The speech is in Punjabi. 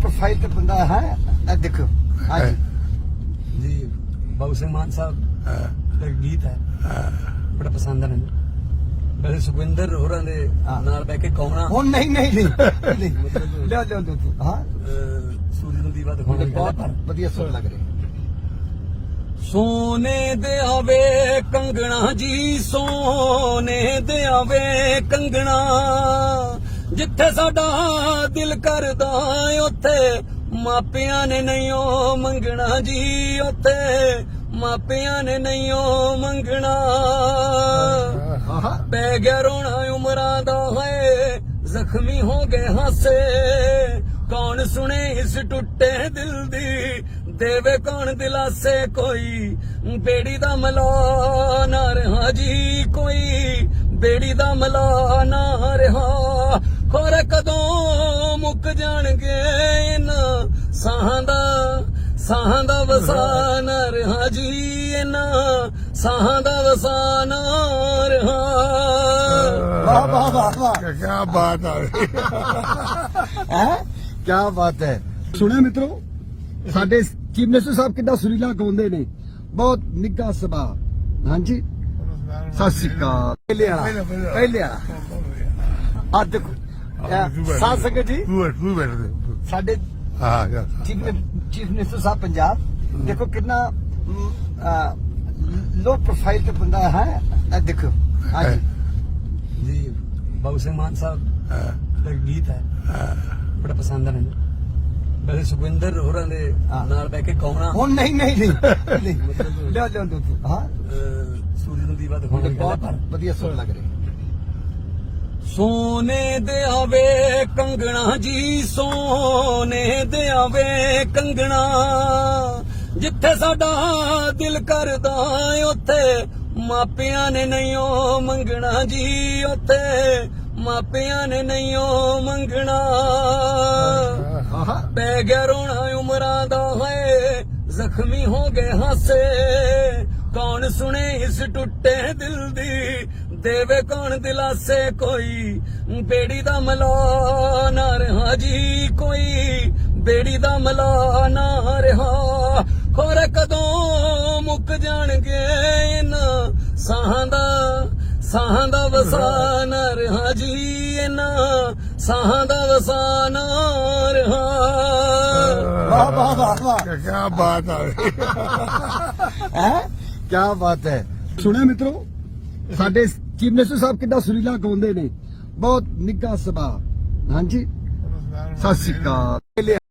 ਪ੍ਰੋਫਾਈਲ ਤੇ ਬੰਦਾ ਹੈ ਇਹ ਦੇਖੋ। ਹਾਂਜੀ। ਜੀ ਬਾਬੂ ਸਿੰਘ ਮਾਨ ਸਾਹਿਬ ਦਾ ਇੱਕ ਗੀਤ ਹੈ। ਬੜਾ ਪਸੰਦ ਹੈ ਮੈਨੂੰ ਵੈਸੇ ਸੁਖਵਿੰਦਰ ਹੋਰਾਂ ਦੇ ਹਾਂ। ਨਾਲ ਬਹਿ ਕੇ ਕੌਣਾ? ਹੁਣ ਨਹੀਂ ਨਹੀਂ ਨਹੀਂ। ਨਹੀਂ। ਲਿਓ ਲਿਓ ਲਿਓ ਤੂੰ। ਹਾਂ। ਸੂਰਜ ਨੂੰ ਦੀਵਾ ਦਿਖਾਉਣਾ ਬਹੁਤ ਵਧੀਆ ਸੁਣ ਲੱਗ ਰਹੀ। ਸੋਨੇ ਦੇ ਆਵੇ ਕੰਗਣਾ ਜੀ ਸੋਨੇ ਦੇ ਆਵੇ ਕੰਗਣਾ। ਜਿੱਥੇ ਸਾਡਾ ਦਿਲ ਕਰਦਾ ਉੱਥੇ ਮਾਪਿਆਂ ਨੇ ਨਹੀਂ ਉਹ ਮੰਗਣਾ ਜੀ ਉੱਥੇ ਮਾਪਿਆਂ ਨੇ ਨਹੀਂ ਉਹ ਮੰਗਣਾ ਪੈ ਗਿਆ ਰੋਣਾ ਉਮਰਾਂ ਦਾ ਹੈ ਜ਼ਖਮੀ ਹੋ ਗਏ ਹਾਸੇ। ਕੌਣ ਸੁਣੇ ਇਸ ਟੁੱਟੇ ਦਿਲ ਦੀ? ਦੇਵੇ ਕੌਣ ਦਿਲਾਸੇ ਕੋਈ? ਬੇੜੀ ਦਾ ਮਲਾ ਨਾ ਰਹਾ ਜੀ ਕੋਈ। ਬੇੜੀ ਦਾ ਮਲਾ ਨਾ ਰਹਾ ਮੁੱਕ ਜਾਣਗੇ ਇਹਨਾਂ ਸਾਹਾਂ ਦਾ ਸਾਹਾਂ ਦਾ ਵਸਾਨਾ ਰਹਾ ਜੀ ਇਹਨਾਂ ਸਾਹਾਂ ਦਾ ਵਸਾ ਰਹਾ। ਵਾਹ ਵਾਹ ਵਾਹ ਵਾਹ। ਕੀ ਬਾਤ ਹੈ ਹੈ? ਕੀ ਬਾਤ ਹੈ। ਸੁਣਿਆ ਮਿੱਤਰੋ ਸਾਡੇ ਚੀਫ ਮਿਨਿਸਟਰ ਸਾਹਿਬ ਕਿੰਨਾ ਸੁਰੀਲਾ ਗਾਉਂਦੇ ਨੇ। ਬਹੁਤ ਨਿੱਘਾ ਸਭਾ ਹਾਂਜੀ? ਸਤਿ ਸ਼੍ਰੀ ਅਕਾਲ। ਪਹਿਲੇ ਵਾਲਾ ਪਹਿਲੇ ਵਾਲਾ ਆ ਦੇਖੋ। ਸਾਧ ਸੰਗਤ ਜੀ। ਤੂੰ ਬੈਠ ਤੂੰ ਬੈਠ ਦੇ। ਸਾਡੇ ਹਾਂ ਯਾਰ ਚੀਫ ਮਿਨਿਸਟਰ ਸਾਹਿਬ ਪੰਜਾਬ ਦੇਖੋ ਕਿੰਨਾ ਲੋ ਪ੍ਰੋਫਾਈਲ ਤੇ ਬੰਦਾ ਹੈ ਇਹ ਦੇਖੋ ਹਾਂਜੀ ਜੀ। ਬਾਬੂ ਸਿੰਘ ਮਾਨ ਸਾਹਿਬ ਦਾ ਗੀਤ ਹੈ। ਬੜਾ ਪਸੰਦ ਹੈ ਵੈਸੇ ਸੁਖਵਿੰਦਰ ਹੋਰਾਂ ਦੇ ਨਾਲ ਬੈ ਕੇ ਕੌਣਾ ਹੁਣ ਨਹੀਂ ਨਹੀਂ ਨਹੀਂ। ਲੈ ਲੈ ਹਾਂ। ਸੂਰਜ ਨੂੰ ਦੀਵਾ ਦਿਖਾਉਣਾ ਬਹੁਤ ਵਧੀਆ ਸੁਣ ਲੱਗ ਰਿਹਾ। ਸੋਨੇ ਦੇ ਆਵੇ ਕੰਗਣਾ ਜੀ ਸੋਨੇ ਦੇ ਆਵੇ ਕੰਗਣਾ। ਜਿੱਥੇ ਸਾਡਾ ਦਿਲ ਕਰਦਾ ਉੱਥੇ ਮਾਪਿਆਂ ਨੇ ਨਹੀਂ ਉਹ ਮੰਗਣਾ ਜੀ ਉੱਥੇ ਮਾਪਿਆਂ ਨੇ ਨਹੀਂ ਉਹ ਮੰਗਣਾ ਪੈ ਗਿਆ ਰੋਣਾ ਉਮਰਾਂ ਦਾ ਹੈ ਜ਼ਖਮੀ ਹੋ ਗਏ ਹਾਸੇ। ਕੌਣ ਸੁਣੇ ਇਸ ਟੁੱਟੇ ਦਿਲ ਦੀ ਦੇਵੇ ਕੌਣ ਦਿਲਾਸੇ ਕੋਈ? ਬੇੜੀ ਦਾ ਮਲਾ ਨਾ ਰਹਾ ਜੀ ਕੋਈ। ਬੇੜੀ ਦਾ ਮਲਾ ਨਾ ਰਹਾ। ਹੋਰ ਕਦੋਂ ਮੁੱਕ ਜਾਣਗੇ ਇਹਨਾਂ ਸਾਹਾਂ ਦਾ ਸਾਹਾਂ ਦਾ ਵਸਾ ਨਾ ਰਹਾ ਜੀ ਇਹਨਾਂ ਸਾਹਾਂ ਦਾ ਵਸਾ ਨਾ ਰਹਾ। ਵਾਹ ਵਾਹ ਵਾਹ ਵਾਹ। ਕੀ ਬਾਤ ਹੈ ਹੈ? ਕੀ ਬਾਤ ਹੈ। ਸੁਣਿਆ ਮਿੱਤਰੋ ਸਾਡੇ ਚੀਫ ਮਿਨਿਸਟਰ ਸਾਹਿਬ ਕਿੱਦਾਂ ਸੁਰੀਲਾ ਗਾਉਂਦੇ ਨੇ? ਬਹੁਤ ਨਿੱਘਾ ਸੁਭਾਅ। ਹਾਂਜੀ? ਸਤਿ ਸ਼੍ਰੀ ਅਕਾਲ।